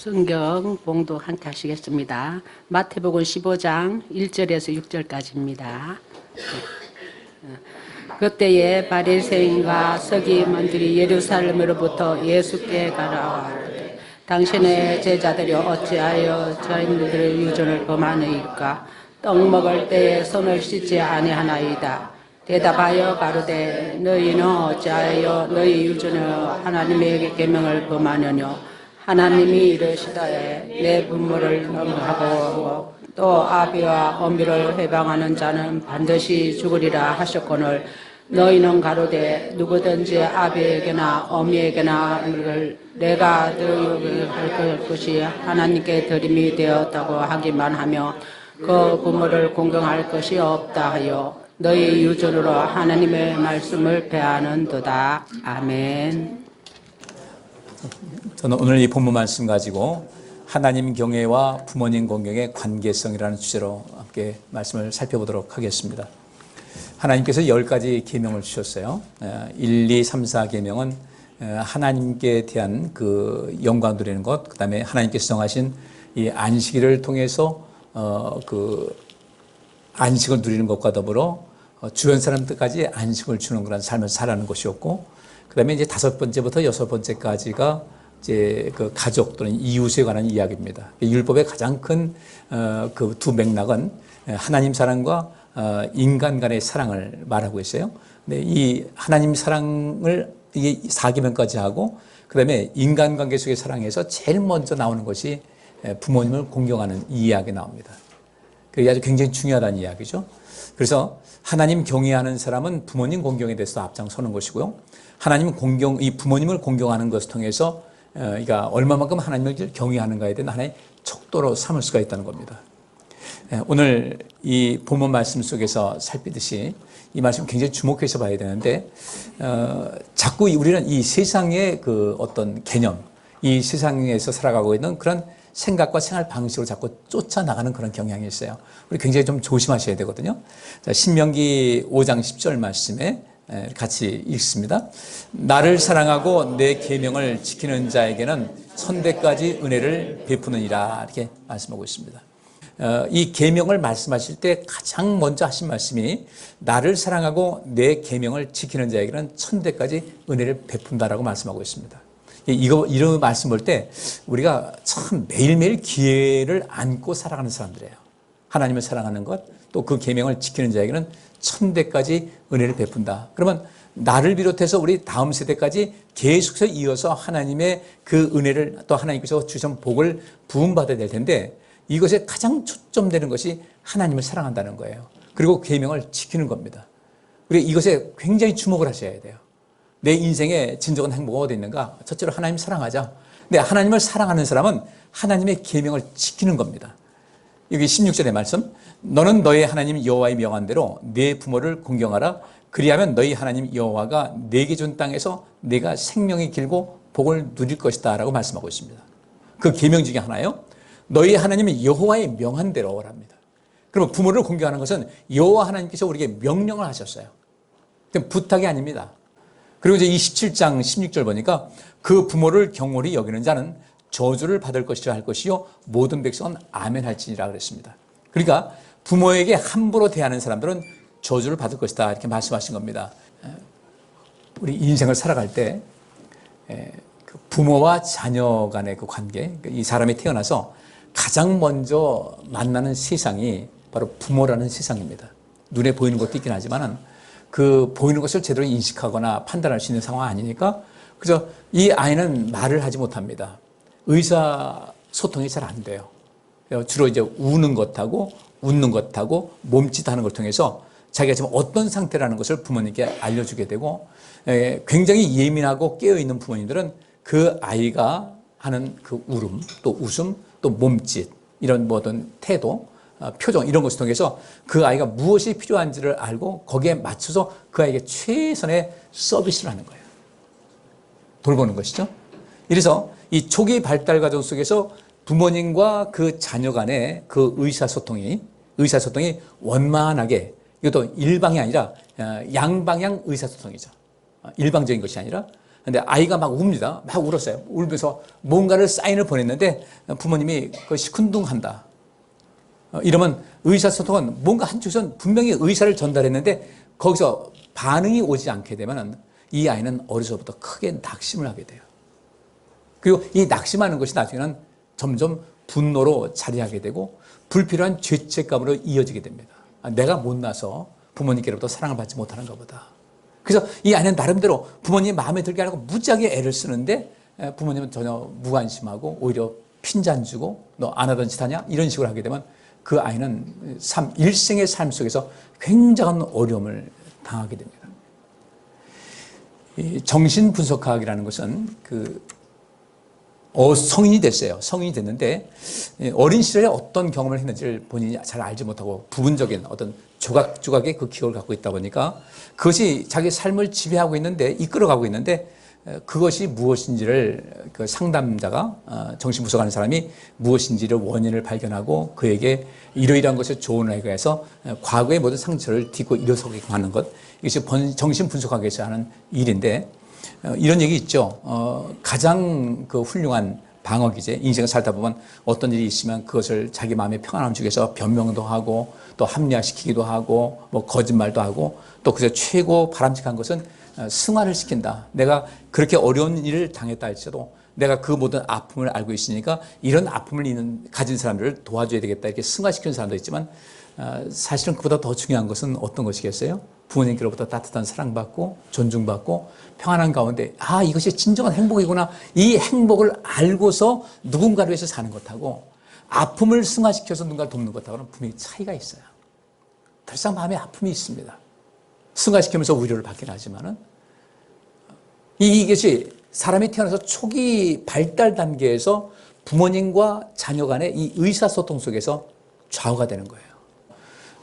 성경 봉독 함께 하시겠습니다. 마태복음 15장 1절에서 6절까지입니다. 그때에 바리새인과 서기관들이 예루살렘으로부터 예수께 가라 당신의 제자들이 어찌하여 저인들의 유전을 범하느이까 떡 먹을 때에 손을 씻지 아니하나이다 대답하여 가로되 너희는 어찌하여 너희 유전을 하나님의 계명을 범하느뇨 하나님이 이르시다에 내 부모를 넘하고 또 아비와 어미를 해방하는 자는 반드시 죽으리라 하셨거늘 너희는 가로되 누구든지 아비에게나 어미에게나 를 내가 드리를 할 것이 하나님께 드림이 되었다고 하기만 하며 그 부모를 공경할 것이 없다 하여 너희 유전으로 하나님의 말씀을 배하는 도다 아멘. 저는 오늘 이 본문 말씀 가지고 하나님 경외와 부모님 공경의 관계성이라는 주제로 함께 말씀을 살펴보도록 하겠습니다. 하나님께서 열 가지 계명을 주셨어요. 1, 2, 3, 4 계명은 하나님께 대한 그 영광 드리는 것, 그 다음에 하나님께서 정하신 이 안식일을 통해서 어그 안식을 누리는 것과 더불어 어, 주변 사람들까지 안식을 주는 그런 삶을 살아가는 것이었고, 그 다음에 이제 다섯 번째부터 여섯 번째까지가 이제 그 가족 또는 이웃에 관한 이야기입니다. 율법의 가장 큰 그 두 맥락은 하나님 사랑과 어, 인간 간의 사랑을 말하고 있어요. 근데 이 하나님 사랑을 이게 사계명까지 하고 그다음에 인간 관계 속의 사랑에서 제일 먼저 나오는 것이 부모님을 공경하는 이 이야기 나옵니다. 그게 아주 굉장히 중요하다는 이야기죠. 그래서 하나님 경외하는 사람은 부모님 공경에 대해서 앞장서는 것이고요. 하나님 공경, 이 부모님을 공경하는 것을 통해서 어, 그러니까 얼마만큼 하나님을 경외하는가에 대한 하나의 척도로 삼을 수가 있다는 겁니다. 예, 오늘 이 본문 말씀 속에서 살피듯이 이 말씀 굉장히 주목해서 봐야 되는데 어, 자꾸 우리는 이 세상의 그 어떤 개념, 이 세상에서 살아가고 있는 그런 생각과 생활 방식으로 자꾸 쫓아나가는 그런 경향이 있어요. 우리 굉장히 좀 조심하셔야 되거든요. 자, 신명기 5장 10절 말씀에 같이 읽습니다. 나를 사랑하고 내 계명을 지키는 자에게는 천대까지 은혜를 베푸느니라 이렇게 말씀하고 있습니다. 어, 이 계명을 말씀하실 때 가장 먼저 하신 말씀이 나를 사랑하고 내 계명을 지키는 자에게는 천대까지 은혜를 베푼다라고 말씀하고 있습니다. 이거 이런 말씀 볼 때 우리가 참 매일매일 기회를 안고 살아가는 사람들이에요. 하나님을 사랑하는 것, 또 그 계명을 지키는 자에게는 천대까지 은혜를 베푼다. 그러면 나를 비롯해서 우리 다음 세대까지 계속해서 이어서 하나님의 그 은혜를 또 하나님께서 주신 복을 부음받아야 될 텐데 이것에 가장 초점되는 것이 하나님을 사랑한다는 거예요. 그리고 계명을 지키는 겁니다. 그리고 이것에 굉장히 주목을 하셔야 돼요. 내 인생의 진정한 행복은 어디 있는가? 첫째로 하나님 사랑하자. 근데 하나님을 사랑하는 사람은 하나님의 계명을 지키는 겁니다. 여기 16절의 말씀. 너는 너의 하나님 여호와의 명한 대로 내 부모를 공경하라. 그리하면 너희 하나님 여호와가 내게 준 땅에서 내가 생명이 길고 복을 누릴 것이다 라고 말씀하고 있습니다. 그 계명 중에 하나요. 너희 하나님은 여호와의 명한 대로 랍니다. 그러면 부모를 공경하는 것은 여호와 하나님께서 우리에게 명령을 하셨어요. 부탁이 아닙니다. 그리고 이제 27장 16절 보니까 그 부모를 경홀히 여기는 자는 저주를 받을 것이라 할 것이요 모든 백성은 아멘 할지니라 그랬습니다. 그러니까 부모에게 함부로 대하는 사람들은 저주를 받을 것이다 이렇게 말씀하신 겁니다. 우리 인생을 살아갈 때그 부모와 자녀 간의 그 관계, 이 사람이 태어나서 가장 먼저 만나는 세상이 바로 부모라는 세상입니다. 눈에 보이는 것도 있긴 하지만은 그 보이는 것을 제대로 인식하거나 판단할 수 있는 상황 아니니까 그래서 이 아이는 말을 하지 못합니다. 의사 소통이 잘 안 돼요. 주로 이제 우는 것하고 웃는 것하고 몸짓하는 걸 통해서 자기가 지금 어떤 상태라는 것을 부모님께 알려주게 되고 굉장히 예민하고 깨어있는 부모님들은 그 아이가 하는 그 울음 또 웃음 또 몸짓 이런 뭐든 태도 어, 표정 이런 것을 통해서 그 아이가 무엇이 필요한지를 알고 거기에 맞춰서 그 아이에게 최선의 서비스를 하는 거예요. 돌보는 것이죠. 이래서 이 초기 발달 과정 속에서 부모님과 그 자녀 간의 그 의사소통이 의사소통이 원만하게 이것도 일방이 아니라 어, 양방향 의사소통이죠. 어, 일방적인 것이 아니라 근데 아이가 막 웁니다. 막 울었어요. 울면서 뭔가를 사인을 보냈는데 부모님이 그 시큰둥한다. 어, 이러면 의사소통은 뭔가 한쪽에서는 분명히 의사를 전달했는데 거기서 반응이 오지 않게 되면 이 아이는 어려서부터 크게 낙심을 하게 돼요. 그리고 이 낙심하는 것이 나중에는 점점 분노로 자리하게 되고 불필요한 죄책감으로 이어지게 됩니다. 아, 내가 못나서 부모님께로부터 사랑을 받지 못하는 것보다. 그래서 이 아이는 나름대로 부모님 마음에 들게 하려고 무지하게 애를 쓰는데 에, 부모님은 전혀 무관심하고 오히려 핀잔 주고 너 안 하던 짓 하냐? 이런 식으로 하게 되면 그 아이는 삶, 일생의 삶 속에서 굉장한 어려움을 당하게 됩니다. 이 정신 분석학이라는 것은 그 어, 성인이 됐어요. 성인이 됐는데 예, 어린 시절에 어떤 경험을 했는지를 본인이 잘 알지 못하고 부분적인 어떤 조각조각의 그 기억을 갖고 있다 보니까 그것이 자기 삶을 지배하고 있는데 이끌어가고 있는데 에, 그것이 무엇인지를 그 상담자가 어, 정신분석하는 사람이 무엇인지를 원인을 발견하고 그에게 이러이러한 것에 조언을 해서 에, 과거의 모든 상처를 딛고 일어서게 하는 것 이것이 번- 정신 분석학에서 하는 일인데 어, 이런 얘기 있죠. 어, 가장 그 훌륭한 방어 기제, 인생을 살다 보면 어떤 일이 있으면 그것을 자기 마음의 평안함 중에서 변명도 하고 또 합리화시키기도 하고 뭐 거짓말도 하고 또 그래서 최고 바람직한 것은 어, 승화를 시킨다. 내가 그렇게 어려운 일을 당했다 할지라도 내가 그 모든 아픔을 알고 있으니까 이런 아픔을 있는, 가진 사람들을 도와줘야 되겠다. 이렇게 승화시키는 사람도 있지만 어, 사실은 그보다 더 중요한 것은 어떤 것이겠어요? 부모님께로부터 따뜻한 사랑받고 존중받고 평안한 가운데 아 이것이 진정한 행복이구나 이 행복을 알고서 누군가를 위해서 사는 것하고 아픔을 승화시켜서 누군가를 돕는 것하고는 분명히 차이가 있어요. 덜상 마음에 아픔이 있습니다. 승화시키면서 위로를 받긴 하지만은 이- 이것이 사람이 태어나서 초기 발달 단계에서 부모님과 자녀 간의 이 의사소통 속에서 좌우가 되는 거예요.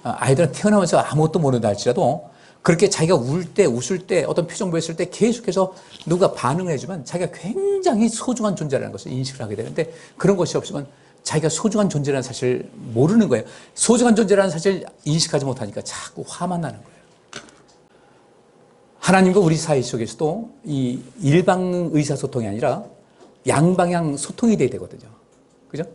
아, 아이들은 태어나면서 아무것도 모른다 할지라도 그렇게 자기가 울 때, 웃을 때, 어떤 표정 보였을 때 계속해서 누가 반응을 해주면 자기가 굉장히 소중한 존재라는 것을 인식을 하게 되는데 그런 것이 없으면 자기가 소중한 존재라는 사실을 모르는 거예요. 소중한 존재라는 사실을 인식하지 못하니까 자꾸 화만 나는 거예요. 하나님과 우리 사이 속에서도 이 일방 의사소통이 아니라 양방향 소통이 돼야 되거든요. 그죠?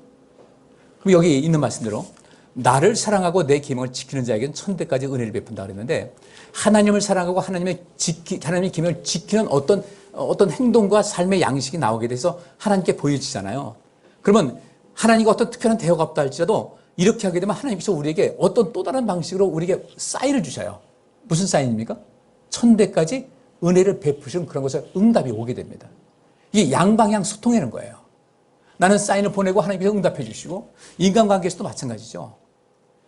그럼 여기 있는 말씀대로 나를 사랑하고 내 계명을 지키는 자에게는 천대까지 은혜를 베푼다 그랬는데 하나님을 사랑하고 하나님의 지키 하나님의 계명을 지키는 어떤 어떤 행동과 삶의 양식이 나오게 돼서 하나님께 보여지잖아요. 그러면 하나님과 어떤 특별한 대화가 없다 할지라도 이렇게 하게 되면 하나님께서 우리에게 어떤 또 다른 방식으로 우리에게 사인을 주셔요. 무슨 사인입니까? 천대까지 은혜를 베푸시는 그런 것에 응답이 오게 됩니다. 이게 양방향 소통하는 거예요. 나는 사인을 보내고 하나님께서 응답해 주시고 인간관계에서도 마찬가지죠.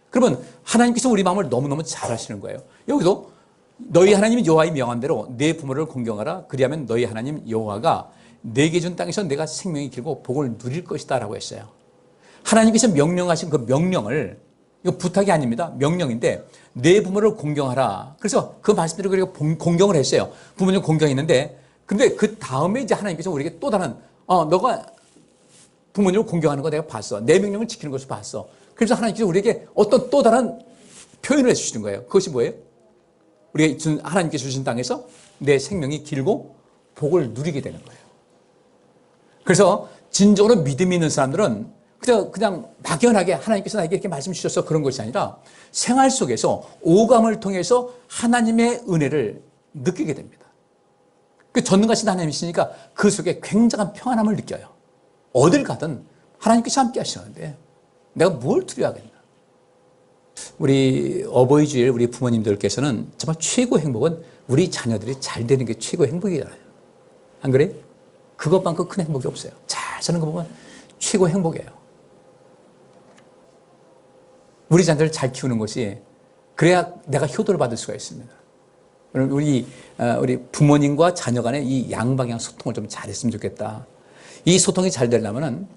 그러면 하나님께서 우리 마음을 너무너무 잘 아시는 거예요. 여기도 너희 하나님 여호와의 명한 대로 내 부모를 공경하라. 그리하면 너희 하나님 여호와가 내게 준 땅에서 내가 생명이 길고 복을 누릴 것이다 라고 했어요. 하나님께서 명령하신 그 명령을 이거 부탁이 아닙니다. 명령인데 내 부모를 공경하라. 그래서 그 말씀대로 그리고 공경을 했어요. 부모님 공경했는데 근데 그 다음에 이제 하나님께서 우리에게 또 다른 어 너가 부모님을 공경하는 거 내가 봤어. 내 명령을 지키는 것을 봤어. 그래서 하나님께서 우리에게 어떤 또 다른 표현을 해주시는 거예요. 그것이 뭐예요? 우리가 준, 하나님께 주신 땅에서 내 생명이 길고 복을 누리게 되는 거예요. 그래서 진정으로 믿음이 있는 사람들은 그냥, 그냥 막연하게 하나님께서 나에게 이렇게 말씀 주셔서 그런 것이 아니라 생활 속에서 오감을 통해서 하나님의 은혜를 느끼게 됩니다. 그 전능하신 하나님이시니까 그 속에 굉장한 평안함을 느껴요. 어딜 가든 하나님께서 함께 하시는데 내가 뭘 두려워하겠나. 우리 어버이 주일 우리 부모님들께서는 정말 최고 행복은 우리 자녀들이 잘 되는 게 최고 행복이잖아요. 안 그래요? 그것만큼 큰 행복이 없어요. 잘 사는 거 보면 최고 행복이에요. 우리 자녀를 잘 키우는 것이 그래야 내가 효도를 받을 수가 있습니다. 우리 어, 우리 부모님과 자녀 간의 이 양방향 소통을 좀 잘했으면 좋겠다. 이 소통이 잘 되려면은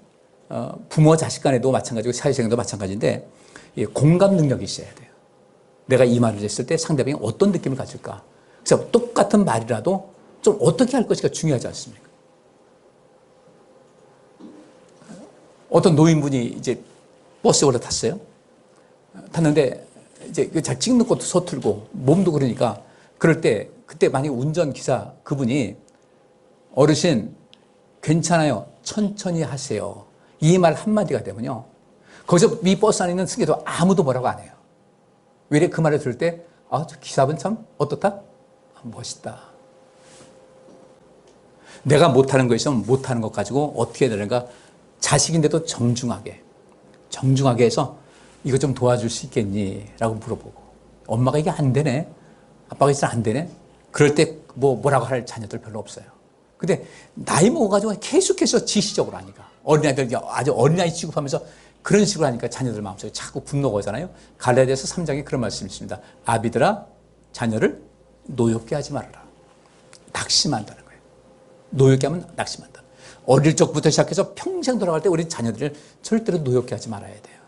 어, 부모 자식 간에도 마찬가지고 사회생활도 마찬가지인데 이 공감 능력이 있어야 돼요. 내가 이 말을 했을 때 상대방이 어떤 느낌을 가질까? 그래서 똑같은 말이라도 좀 어떻게 할 것인가 중요하지 않습니까? 어떤 노인분이 이제 버스에 올라탔어요. 탔는데 이제 그잘 찍는 것도 서툴고 몸도 그러니까 그럴 때 그때 만약 운전 기사 그분이 어르신, 괜찮아요. 천천히 하세요. 이 말 한마디가 되면요. 거기서 이 버스 안에 있는 승객도 아무도 뭐라고 안 해요. 왜냐 그 말을 들을 때, 아, 저 기사분 참 어떻다? 아, 멋있다. 내가 못하는 거 있으면 못하는 것 가지고 어떻게 해야 되는가? 자식인데도 정중하게, 정중하게 해서 이거 좀 도와줄 수 있겠니? 라고 물어보고. 엄마가 이게 안 되네? 아빠가 있으면 안 되네? 그럴 때 뭐, 뭐라고 할 자녀들 별로 없어요. 근데 나이 먹어가지고 계속해서 지시적으로 하니까. 어린아이들 아주 어린아이 취급하면서 그런 식으로 하니까 자녀들 마음속에 자꾸 분노가 오잖아요. 갈라디아서 3장에 그런 말씀이 있습니다. 아비들아 자녀를 노엽게 하지 말아라. 낙심한다는 거예요. 노엽게 하면 낙심한다. 어릴 적부터 시작해서 평생 돌아갈 때 우리 자녀들을 절대로 노엽게 하지 말아야 돼요.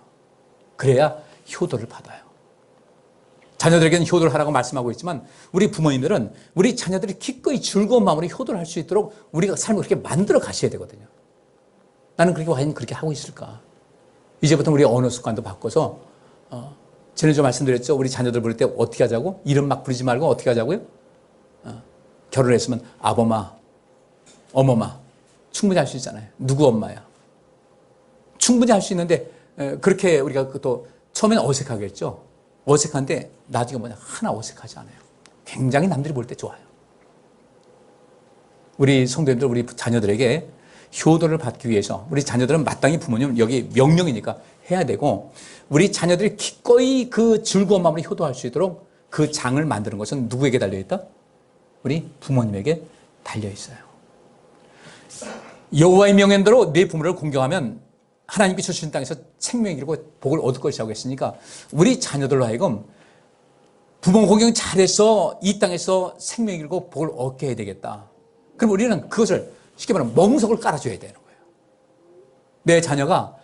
그래야 효도를 받아요. 자녀들에게는 효도를 하라고 말씀하고 있지만 우리 부모님들은 우리 자녀들이 기꺼이 즐거운 마음으로 효도를 할 수 있도록 우리가 삶을 그렇게 만들어 가셔야 되거든요. 나는 그렇게 과연 그렇게 하고 있을까? 이제부터 우리 언어 습관도 바꿔서 어, 지난주 말씀드렸죠. 우리 자녀들 부를 때 어떻게 하자고? 이름 막 부르지 말고 어떻게 하자고요? 어, 결혼했으면 아범아, 어머마 충분히 할 수 있잖아요. 누구 엄마야? 충분히 할 수 있는데 에, 그렇게 우리가 그또 처음에는 어색하겠죠. 어색한데 나중에 뭐냐 하나 어색하지 않아요. 굉장히 남들이 볼 때 좋아요. 우리 성도님들 우리 자녀들에게 효도를 받기 위해서 우리 자녀들은 마땅히 부모님 여기 명령이니까 해야 되고 우리 자녀들이 기꺼이 그 즐거운 마음으로 효도할 수 있도록 그 장을 만드는 것은 누구에게 달려 있다? 우리 부모님에게 달려 있어요. 여호와의 명령대로 내 부모를 공경하면 하나님께 주신 땅에서 생명을 이루고 복을 얻을 것이라고 했으니까 우리 자녀들로 하여금 부모 공경 잘해서 이 땅에서 생명을 이루고 복을 얻게 해야 되겠다. 그럼 우리는 그것을 쉽게 말하면 멍석을 깔아줘야 되는 거예요. 내 자녀가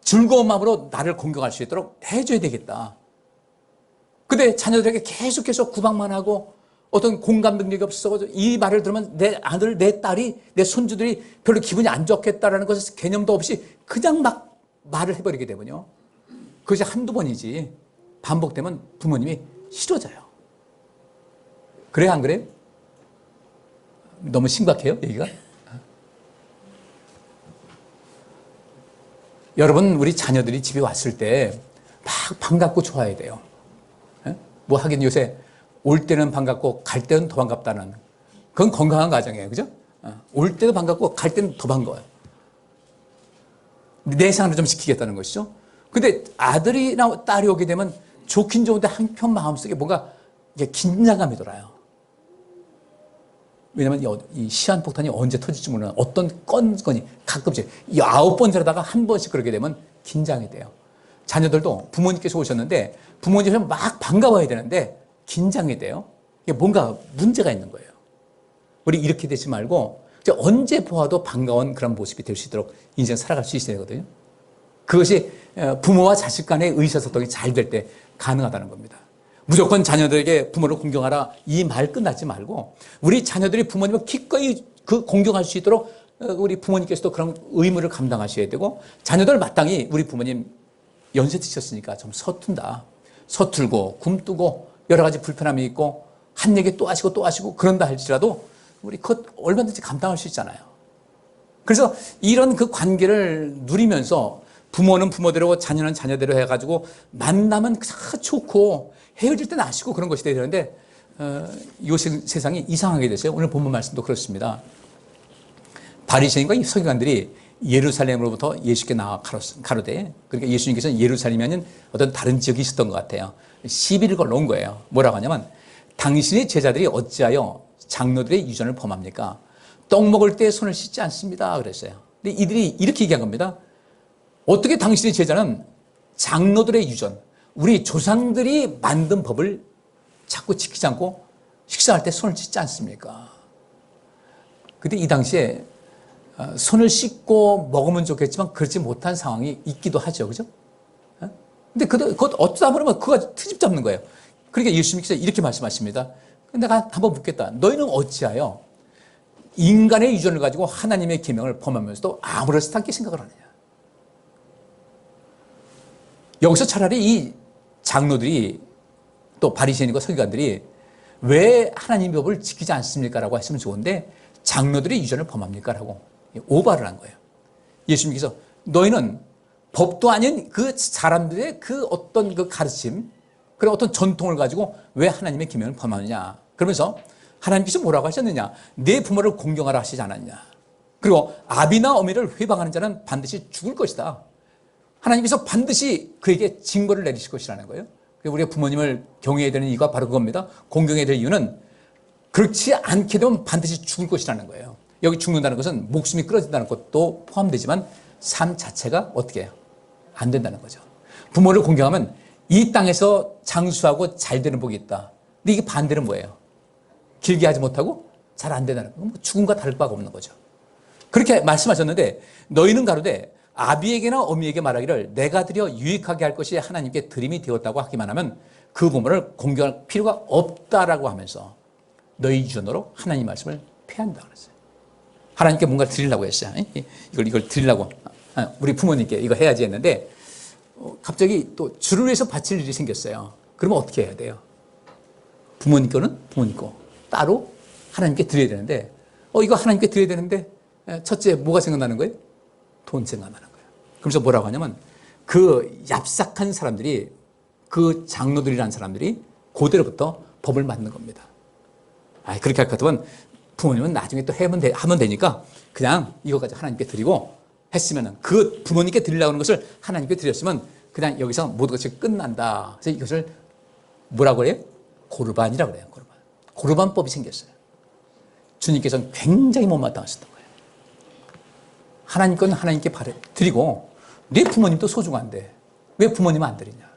즐거운 마음으로 나를 공경할 수 있도록 해줘야 되겠다. 근데 자녀들에게 계속해서 구박만 하고 어떤 공감 능력이 없어서 이 말을 들으면 내 아들, 내 딸이, 내 손주들이 별로 기분이 안 좋겠다라는 것을 개념도 없이 그냥 막 말을 해버리게 되면요. 그것이 한두 번이지 반복되면 부모님이 싫어져요. 그래, 안 그래요? 너무 심각해요, 얘기가? 여러분, 우리 자녀들이 집에 왔을 때 막 반갑고 좋아야 돼요. 예? 뭐 하긴 요새 올 때는 반갑고 갈 때는 더 반갑다는 그건 건강한 가정이에요. 그죠? 어, 올 때도 반갑고 갈 때는 더 반가워요. 내상을 좀 시키겠다는 것이죠. 근데 아들이나 딸이 오게 되면 좋긴 좋은데 한편 마음속에 뭔가 긴장감이 돌아요. 왜냐면 이 시한폭탄이 언제 터질지 모르는 어떤 건건이 가끔씩 이 아홉 번 지르다가 한 번씩 그렇게 되면 긴장이 돼요. 자녀들도 부모님께서 오셨는데 부모님이 막 반가워야 되는데 긴장이 돼요. 이게 뭔가 문제가 있는 거예요. 우리 이렇게 되지 말고 언제 보아도 반가운 그런 모습이 될 수 있도록 인생 살아갈 수 있어야 되거든요. 그것이 어, 부모와 자식 간의 의사소통이 잘 될 때 가능하다는 겁니다. 무조건 자녀들에게 부모를 공경하라 이 말 끝나지 말고 우리 자녀들이 부모님을 기꺼이 그 공경할 수 있도록 어, 우리 부모님께서도 그런 의무를 감당하셔야 되고 자녀들 마땅히 우리 부모님 연세 드셨으니까 좀 서툰다. 서툴고 굼뜨고 여러 가지 불편함이 있고 한 얘기 또 하시고 또 하시고 그런다 할지라도 우리 그것 얼마든지 감당할 수 있잖아요. 그래서 이런 그 관계를 누리면서 부모는 부모대로 자녀는 자녀대로 해가지고 만나면 다 좋고 헤어질 때는 아시고 그런 것이 되는데 어, 이 세상이 이상하게 됐어요. 오늘 본문 말씀도 그렇습니다. 바리새인과 이 서기관들이 예루살렘으로부터 예수께 나와 가로되 그러니까 예수님께서는 예루살렘이 아닌 어떤 다른 지역이 있었던 것 같아요. 시비를 걸러온 거예요. 뭐라고 하냐면 당신의 제자들이 어찌하여 장로들의 유전을 범합니까? 떡 먹을 때 손을 씻지 않습니다. 그랬어요. 근데 이들이 이렇게 얘기한 겁니다. 어떻게 당신의 제자는 장로들의 유전, 우리 조상들이 만든 법을 자꾸 지키지 않고 식사할 때 손을 씻지 않습니까? 근데 이 당시에 어, 손을 씻고 먹으면 좋겠지만 그렇지 못한 상황이 있기도 하죠. 그죠? 어? 근데 그것 어쩌다 보면 그가 트집 잡는 거예요. 그러니까 예수님께서 이렇게 말씀하십니다. 내가 한번 묻겠다. 너희는 어찌하여 인간의 유전을 가지고 하나님의 계명을 범하면서도 아무렇지도 않게 생각을 하느냐. 여기서 차라리 이 장로들이 또 바리새인과 서기관들이 왜 하나님 법을 지키지 않습니까? 라고 했으면 좋은데 장로들이 유전을 범합니까? 라고 오바를 한 거예요. 예수님께서 너희는 법도 아닌 그 사람들의 그 어떤 그 가르침, 그런 어떤 전통을 가지고 왜 하나님의 기명을 범하느냐. 그러면서 하나님께서 뭐라고 하셨느냐. 내 부모를 공경하라 하시지 않았냐. 그리고 아비나 어미를 회방하는 자는 반드시 죽을 것이다. 하나님께서 반드시 그에게 징벌을 내리실 것이라는 거예요. 우리가 부모님을 경외해야 되는 이유가 바로 그겁니다. 공경해야 될 이유는 그렇지 않게 되면 반드시 죽을 것이라는 거예요. 여기 죽는다는 것은 목숨이 끊어진다는 것도 포함되지만 삶 자체가 어떻게 해요? 안 된다는 거죠. 부모를 공경하면 이 땅에서 장수하고 잘 되는 복이 있다. 근데 이게 반대는 뭐예요? 길게 하지 못하고 잘 안 된다는 거. 뭐 죽음과 다를 바가 없는 거죠. 그렇게 말씀하셨는데 너희는 가로되 아비에게나 어미에게 말하기를 내가 드려 유익하게 할 것이 하나님께 드림이 되었다고 하기만 하면 그 부모를 공경할 필요가 없다라고 하면서 너희 유전으로 하나님 말씀을 폐한다 그랬어요. 하나님께 뭔가 드리려고 했어요. 이걸 이걸 드리려고 아, 우리 부모님께 이거 해야지 했는데 어, 갑자기 또 줄을 위해서 바칠 일이 생겼어요. 그러면 어떻게 해야 돼요? 부모님 거는 부모님 거 따로 하나님께 드려야 되는데 어 이거 하나님께 드려야 되는데 에, 첫째 뭐가 생각나는 거예요? 돈 생각나는 거예요. 그래서 뭐라고 하냐면 그 얍삭한 사람들이 그 장로들이라는 사람들이 고대로부터 법을 만든 겁니다. 아 그렇게 할 것 같으면 부모님은 나중에 또 하면, 되, 하면 되니까 그냥 이거까지 하나님께 드리고 했으면은 그 부모님께 드리려고 하는 것을 하나님께 드렸으면 그냥 여기서 모든 것이 끝난다. 그래서 이것을 뭐라고 그래요? 고르반이라고 그래요. 고르반. 고르반법이 생겼어요. 주님께서는 굉장히 못마땅하셨던 거예요. 하나님 건 하나님께 바래 드리고 내 부모님도 소중한데 왜 부모님 안 드리냐?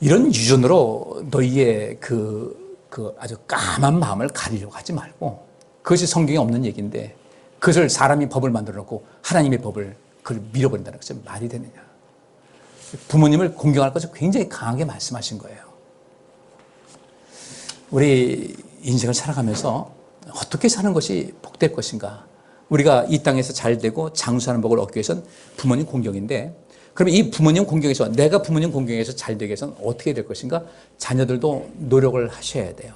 이런 유전으로 너희의 그, 그 아주 까만 마음을 가리려고 하지 말고 그것이 성경에 없는 얘기인데 그것을 사람이 법을 만들어 놓고 하나님의 법을 그걸 밀어버린다는 것이 말이 되느냐. 부모님을 공경할 것을 굉장히 강하게 말씀하신 거예요. 우리 인생을 살아가면서 어떻게 사는 것이 복될 것인가? 우리가 이 땅에서 잘 되고 장수하는 복을 얻기 위해서는 부모님 공경인데 그러면 이 부모님 공경에서 내가 부모님 공경에서 잘 되기 위해서는 어떻게 될 것인가? 자녀들도 노력을 하셔야 돼요.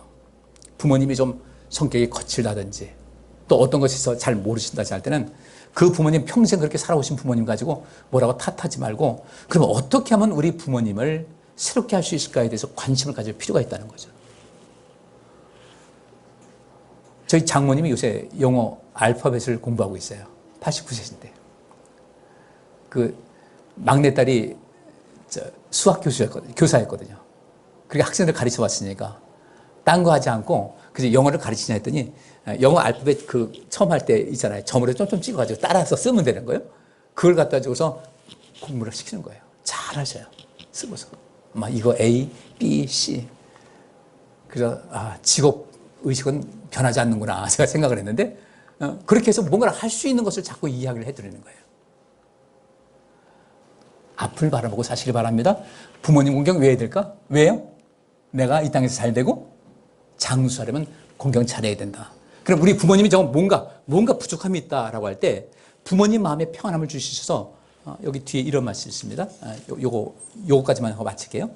부모님이 좀 성격이 거칠다든지 또 어떤 있어 잘 모르신다지 할 때는 그 부모님 평생 그렇게 살아오신 부모님 가지고 뭐라고 탓하지 말고 그러면 어떻게 하면 우리 부모님을 새롭게 할 수 있을까에 대해서 관심을 가질 필요가 있다는 거죠. 저희 장모님이 요새 영어 알파벳을 공부하고 있어요. 89세신데. 그 막내딸이 저 수학 교수였거든요. 교사였거든요. 그렇게 학생들 가르쳐 왔으니까 딴 거 하지 않고 그래서 영어를 가르치냐 했더니 영어 알파벳 그 처음 할 때 있잖아요. 점으로 좀좀 찍어가지고 따라서 쓰면 되는 거예요. 그걸 갖다 주고서 공부를 시키는 거예요. 잘 하셔요. 쓰고서. 막 이거 A, B, C. 그래서 아, 직업 의식은 변하지 않는구나 제가 생각을 했는데 어, 그렇게 해서 뭔가를 할 수 있는 것을 자꾸 이야기를 해드리는 거예요. 앞을 바라보고 사시길 바랍니다. 부모님 공경 왜 해야 될까? 왜요? 내가 이 땅에서 잘 되고 장수하려면 공경 잘해야 된다. 그럼 우리 부모님이 정 뭔가 뭔가 부족함이 있다라고 할 때 부모님 마음에 평안함을 주시셔서 어, 여기 뒤에 이런 말씀이 있습니다. 아, 요, 요거 요거까지만 하고 마칠게요.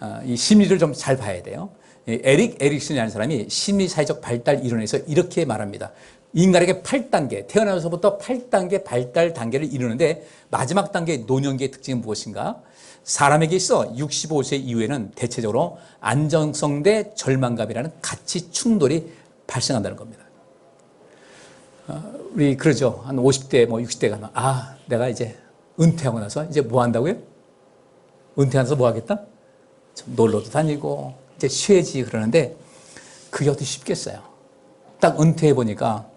아, 이 심리를 좀 잘 봐야 돼요. 이 에릭 에릭슨이라는 사람이 심리 사회적 발달 이론에서 이렇게 말합니다. 인간에게 8단계, 태어나서부터 8단계 발달 단계를 이루는데 마지막 단계 노년기의 특징은 무엇인가? 사람에게 있어 65세 이후에는 대체적으로 안정성 대 절망감이라는 가치 충돌이 발생한다는 겁니다. 어, 우리 그러죠. 한 50대, 뭐 60대 가면, 아, 내가 이제 은퇴하고 나서 이제 뭐 한다고요? 은퇴하면서 뭐 하겠다? 좀 놀러도 다니고, 이제 쉬어야지 그러는데, 그게 어떻게 쉽겠어요? 딱 은퇴해 보니까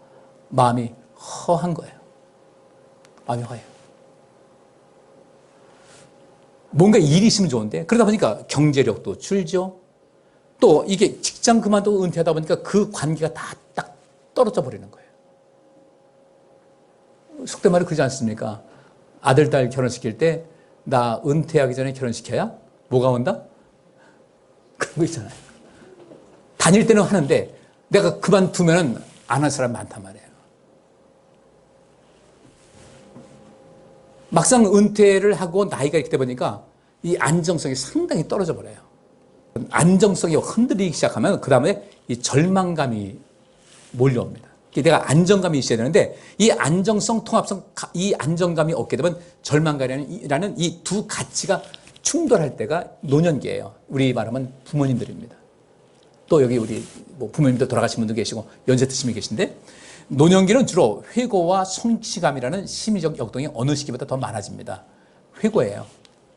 마음이 허한 거예요. 마음이 허해요. 뭔가 일이 있으면 좋은데, 그러다 보니까 경제력도 줄죠. 또 이게 직장 그만두고 은퇴하다 보니까 그 관계가 다 딱 떨어져 버리는 거예요. 속된 말이 그러지 않습니까? 아들, 딸 결혼시킬 때, 나 은퇴하기 전에 결혼시켜야 뭐가 온다? 그런 거 있잖아요. 다닐 때는 하는데, 내가 그만두면은 안할 사람 많단 말이에요. 막상 은퇴를 하고 나이가 돼 보니까 이 안정성이 상당히 떨어져 버려요. 안정성이 흔들리기 시작하면 그 다음에 이 절망감이 몰려옵니다. 내가 안정감이 있어야 되는데 이 안정성, 통합성, 가- 이 안정감이 없게 되면 절망감이라는 이 두 가치가 충돌할 때가 노년기예요. 우리 말하면 부모님들입니다. 또 여기 우리 뭐 부모님도 돌아가신 분도 계시고 연세 드신 분이 계신데 노년기는 주로 회고와 성취감이라는 심리적 역동이 어느 시기보다 더 많아집니다. 회고예요.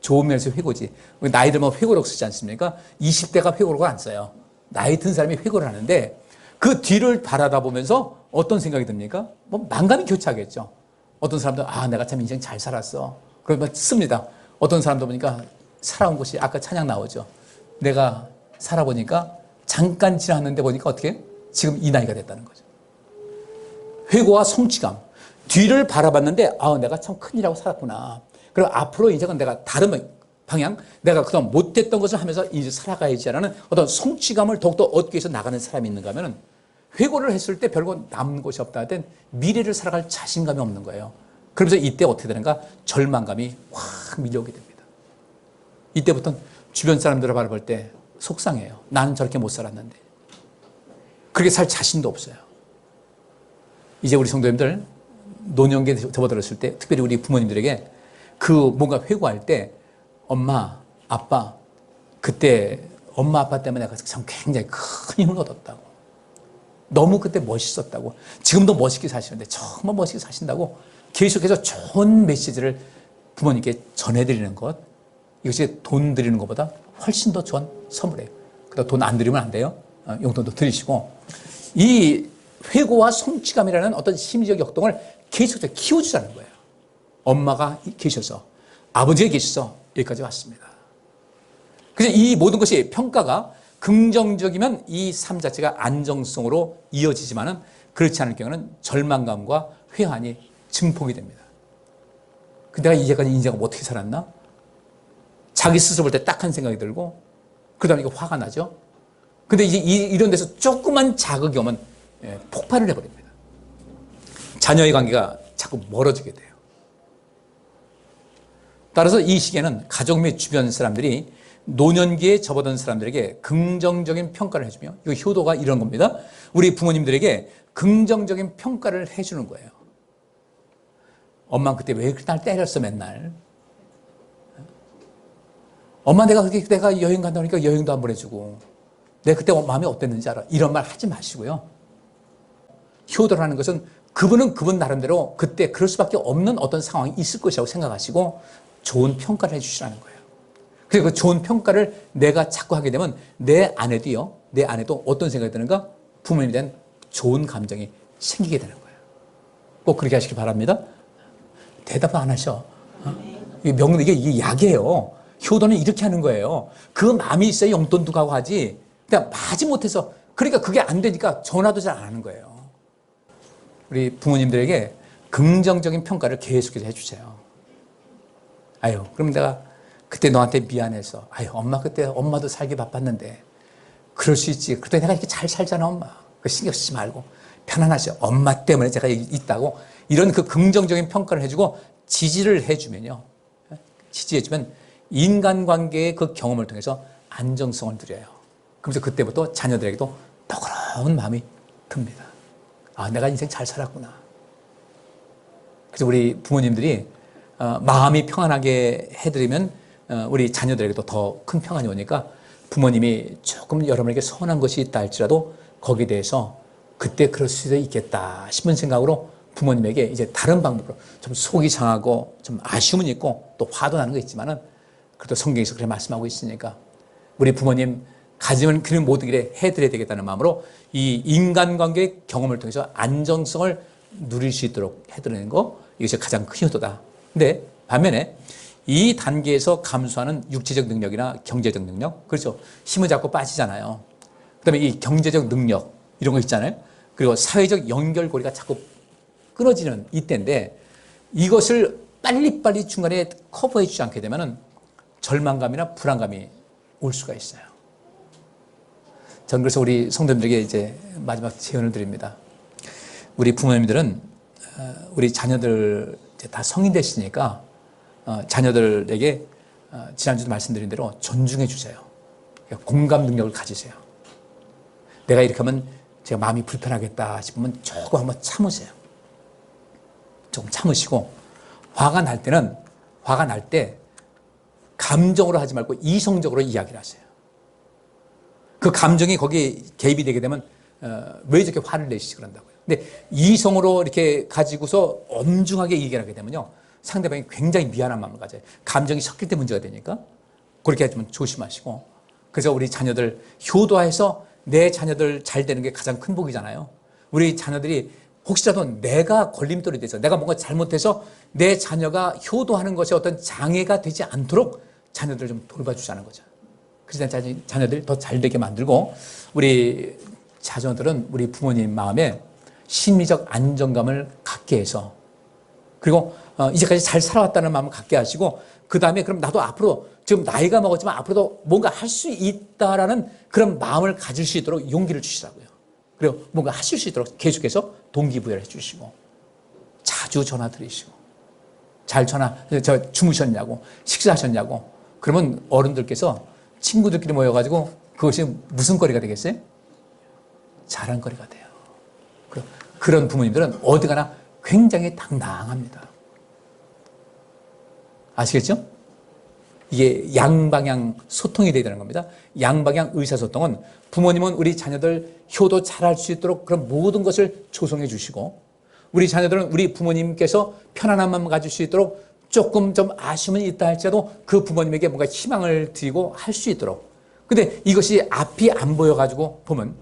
좋은 면에서 회고지. 나이 들면 회고록 쓰지 않습니까? 20대가 회고록을 안 써요. 나이 든 사람이 회고를 하는데 그 뒤를 바라다 보면서 어떤 생각이 듭니까? 뭐 만감이 교차하겠죠. 어떤 사람들 아 내가 참 인생 잘 살았어. 그러면 씁니다. 어떤 사람도 보니까 살아온 곳이 아까 찬양 나오죠. 내가 살아보니까 잠깐 지났는데 보니까 어떻게 지금 이 나이가 됐다는 거죠. 회고와 성취감. 뒤를 바라봤는데 아 내가 참 큰일하고 살았구나. 그리고 앞으로 이제는 내가 다른 방향, 내가 그동안 못했던 것을 하면서 이제 살아가야지라는 어떤 성취감을 더욱더 얻기 위해서 나가는 사람이 있는가 하면은 회고를 했을 때 별거 남은 것이 없다 할땐 미래를 살아갈 자신감이 없는 거예요. 그러면서 이때 어떻게 되는가? 절망감이 확 밀려오게 됩니다. 이때부터는 주변 사람들을 바라볼 때 속상해요. 나는 저렇게 못 살았는데. 그렇게 살 자신도 없어요. 이제 우리 성도님들 노년기에 접어들었을 때 특별히 우리 부모님들에게 그 뭔가 회고할 때 엄마, 아빠 그때 엄마 아빠 때문에 참 굉장히 큰 힘을 얻었다고. 너무 그때 멋있었다고. 지금도 멋있게 사시는데 정말 멋있게 사신다고 계속해서 좋은 메시지를 부모님께 전해드리는 것. 이것이 돈 드리는 것보다 훨씬 더 좋은 선물이에요. 그러다 돈안 드리면 안 돼요. 어, 용돈도 드리시고. 이 회고와 성취감이라는 어떤 심리적 역동을 계속해서 키워주자는 거예요. 엄마가 계셔서, 아버지가 계셔서 여기까지 왔습니다. 그래서 이 모든 것이 평가가 긍정적이면 이 삶 자체가 안정성으로 이어지지만 은 그렇지 않을 경우는 절망감과 회한이 증폭이 됩니다. 그 내가 이제까지 인생을 어떻게 살았나? 자기 스스로 볼 때 딱 한 생각이 들고 그러다 보니까 화가 나죠. 근데 이제 이- 이런 데서 조그만 자극이 오면 예, 폭발을 해버립니다. 자녀의 관계가 자꾸 멀어지게 돼요. 따라서 이 시기에는 가족 및 주변 사람들이 노년기에 접어든 사람들에게 긍정적인 평가를 해주며 이 효도가 이런 겁니다. 우리 부모님들에게 긍정적인 평가를 해주는 거예요. 엄마 그때 왜 그렇게 날 때렸어 맨날. 엄마 내가 그렇게 내가 여행 간다 그러니까 여행도 안 보내주고 내가 그때 마음이 어땠는지 알아. 이런 말 하지 마시고요. 효도라는 것은 그분은 그분 나름대로 그때 그럴 수밖에 없는 어떤 상황이 있을 것이라고 생각하시고 좋은 평가를 해주시라는 거예요. 그리고 그 좋은 평가를 내가 자꾸 하게 되면 내 안에도요, 내 안에도 어떤 생각이 드는가? 부모님에 대한 좋은 감정이 생기게 되는 거예요. 꼭 그렇게 하시기 바랍니다. 대답을 안 하셔. 어? 명, 이게, 이게 약이에요. 효도는 이렇게 하는 거예요. 그 마음이 있어야 용돈도 가고 하지. 그냥 마지 못해서, 그러니까 그게 안 되니까 전화도 잘 안 하는 거예요. 우리 부모님들에게 긍정적인 평가를 계속해서 해주세요. 아유, 그럼 내가 그때 너한테 미안해서, 아유, 엄마 그때 엄마도 살기 바빴는데, 그럴 수 있지. 그때 내가 이렇게 잘 살잖아, 엄마. 그 신경 쓰지 말고, 편안하셔. 엄마 때문에 제가 있다고, 이런 그 긍정적인 평가를 해주고, 지지를 해주면요. 지지해주면, 인간관계의 그 경험을 통해서 안정성을 드려요. 그러면서 그때부터 자녀들에게도 너그러운 마음이 듭니다. 아, 내가 인생 잘 살았구나. 그래서 우리 부모님들이 어, 마음이 평안하게 해드리면 어, 우리 자녀들에게도 더 큰 평안이 오니까 부모님이 조금 여러분에게 서운한 것이 있다 할지라도 거기에 대해서 그때 그럴 수도 있겠다 싶은 생각으로 부모님에게 이제 다른 방법으로 좀 속이 상하고 좀 아쉬움은 있고 또 화도 나는 거 있지만은 그래도 성경에서 그렇게 말씀하고 있으니까 우리 부모님 가지면 그런 모든 일에 해드려야 되겠다는 마음으로 이 인간관계의 경험을 통해서 안정성을 누릴 수 있도록 해드리는 거 이것이 가장 큰 효도다. 근데 반면에 이 단계에서 감수하는 육체적 능력이나 경제적 능력, 그렇죠. 힘을 잡고 빠지잖아요. 그 다음에 이 경제적 능력, 이런 거 있잖아요. 그리고 사회적 연결고리가 자꾸 끊어지는 이때인데 이것을 빨리빨리 중간에 커버해 주지 않게 되면 은 절망감이나 불안감이 올 수가 있어요. 전 그래서 우리 성도님들에게 이제 마지막 제언을 드립니다. 우리 부모님들은 어, 우리 자녀들 다 성인 되시니까 어, 자녀들에게 어, 지난주도 말씀드린 대로 존중해 주세요. 공감 능력을 가지세요. 내가 이렇게 하면 제가 마음이 불편하겠다 싶으면 조금 한번 참으세요. 조금 참으시고 화가 날 때는 화가 날 때 감정으로 하지 말고 이성적으로 이야기를 하세요. 그 감정이 거기에 개입이 되게 되면 어, 왜 저렇게 화를 내시지 그런다고요. 근데 이성으로 이렇게 가지고서 엄중하게 얘기를 하게 되면요. 상대방이 굉장히 미안한 마음을 가져요. 감정이 섞일 때 문제가 되니까 그렇게 하지만 조심하시고 그래서 우리 자녀들 효도해서 내 자녀들 잘 되는 게 가장 큰 복이잖아요. 우리 자녀들이 혹시라도 내가 걸림돌이 돼서 내가 뭔가 잘못해서 내 자녀가 효도하는 것이 어떤 장애가 되지 않도록 자녀들 좀 돌봐주자는 거죠. 그래서 자- 자녀들 더 잘 되게 만들고 우리 자녀들은 우리 부모님 마음에 심리적 안정감을 갖게 해서 그리고 어, 이제까지 잘 살아왔다는 마음을 갖게 하시고 그 다음에 그럼 나도 앞으로 지금 나이가 먹었지만 앞으로도 뭔가 할 수 있다라는 그런 마음을 가질 수 있도록 용기를 주시라고요. 그리고 뭔가 하실 수 있도록 계속해서 동기부여를 해주시고 자주 전화 드리시고 잘 전화 저 주무셨냐고 식사하셨냐고 그러면 어른들께서 친구들끼리 모여가지고 그것이 무슨 거리가 되겠어요? 자랑거리가 돼요. 그- 그런 부모님들은 어디 가나 굉장히 당당합니다. 아시겠죠? 이게 양방향 소통이 돼야 되는 겁니다. 양방향 의사소통은 부모님은 우리 자녀들 효도 잘할 수 있도록 그런 모든 것을 조성해 주시고 우리 자녀들은 우리 부모님께서 마음 가질 수 있도록 조금 좀 아쉬움이 있다 할지라도 그 부모님에게 뭔가 희망을 드리고 할 수 있도록. 근데 이것이 앞이 안 보여가지고 보면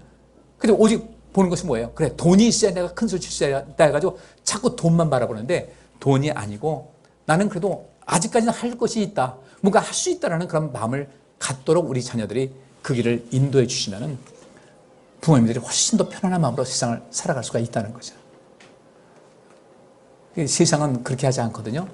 근데 오직 보는 것이 뭐예요? 그래 돈이 있어야 내가 큰 소리 칠수 있다 해가지고 자꾸 돈만 바라보는데 돈이 아니고 나는 그래도 아직까지는 할 것이 있다. 뭔가 할 수 있다라는 그런 마음을 갖도록 우리 자녀들이 그 길을 인도해 주시면은 부모님들이 훨씬 더 편안한 마음으로 세상을 살아갈 수가 있다는 거죠. 세상은 그렇게 하지 않거든요.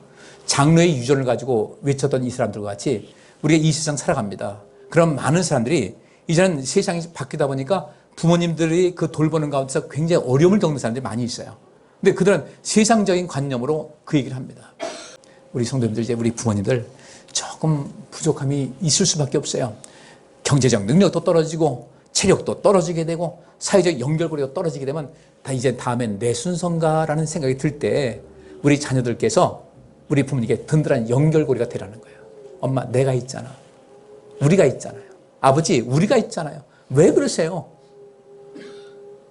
장로의 유전을 가지고 외쳤던 이 사람들과 같이 우리가 이 세상 살아갑니다. 그럼 많은 사람들이 이제는 세상이 바뀌다 보니까 부모님들이 그 돌보는 가운데서 굉장히 어려움을 겪는 사람들이 많이 있어요. 근데 그들은 세상적인 관념으로 그 얘기를 합니다. 우리 성도님들, 이제 우리 부모님들 조금 부족함이 있을 수밖에 없어요. 경제적 능력도 떨어지고 체력도 떨어지게 되고 사회적 연결고리가 떨어지게 되면 다 이제 다음엔 내 순서인가라는 생각이 들 때 우리 자녀들께서 우리 부모님께 든든한 연결고리가 되라는 거예요. 엄마, 내가 있잖아. 우리가 있잖아요. 아버지, 우리가 있잖아요. 왜 그러세요?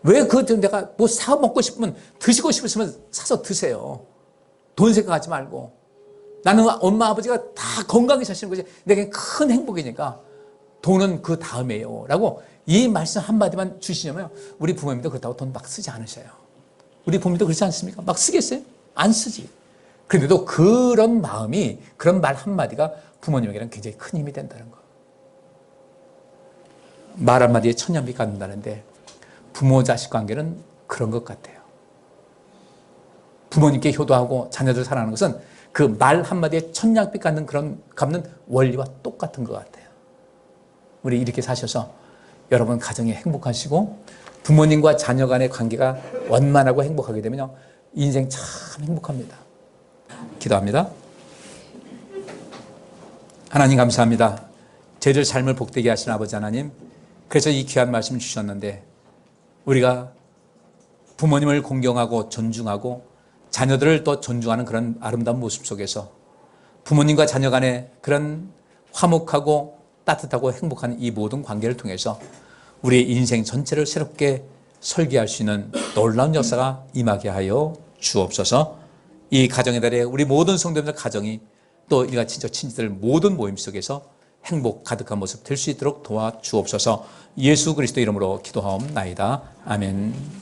왜 그 내가 뭐 사 먹고 싶으면 드시고 싶으시면 사서 드세요. 돈 생각하지 말고. 나는 엄마 아버지가 다 건강히 사시는 거지. 내게 큰 행복이니까 돈은 그 다음에요. 라고 이 말씀 한마디만 주시냐면 우리 부모님도 그렇다고 돈 막 쓰지 않으셔요. 우리 부모님도 그렇지 않습니까? 막 쓰겠어요? 안 쓰지. 그런데도 그런 마음이 그런 말 한마디가 부모님에게는 굉장히 큰 힘이 된다는 거. 말 한마디에 천년비 갖는다는데 부모 자식 관계는 그런 것 같아요. 부모님께 효도하고 자녀들 사랑하는 것은 그 말 한마디에 천냥빛 갚는 그런 갚는 원리와 똑같은 것 같아요. 우리 이렇게 사셔서 여러분 가정이 행복하시고 부모님과 자녀 간의 관계가 원만하고 행복하게 되면요 인생 참 행복합니다. 기도합니다. 하나님 감사합니다. 저희들 삶을 복되게 하신 아버지 하나님 그래서 이 귀한 말씀 주셨는데 우리가 부모님을 공경하고 존중하고 자녀들을 또 존중하는 그런 아름다운 모습 속에서 부모님과 자녀 간의 그런 화목하고 따뜻하고 행복한 이 모든 관계를 통해서 우리의 인생 전체를 새롭게 설계할 수 있는 놀라운 역사가 임하게 하여 주옵소서 이 가정의 달에 우리 모든 성도들 가정이 또 이가 친척 친지들 모든 모임 속에서 행복 가득한 모습 될 수 있도록 도와 주옵소서 예수 그리스도 이름으로 기도하옵나이다. 아멘.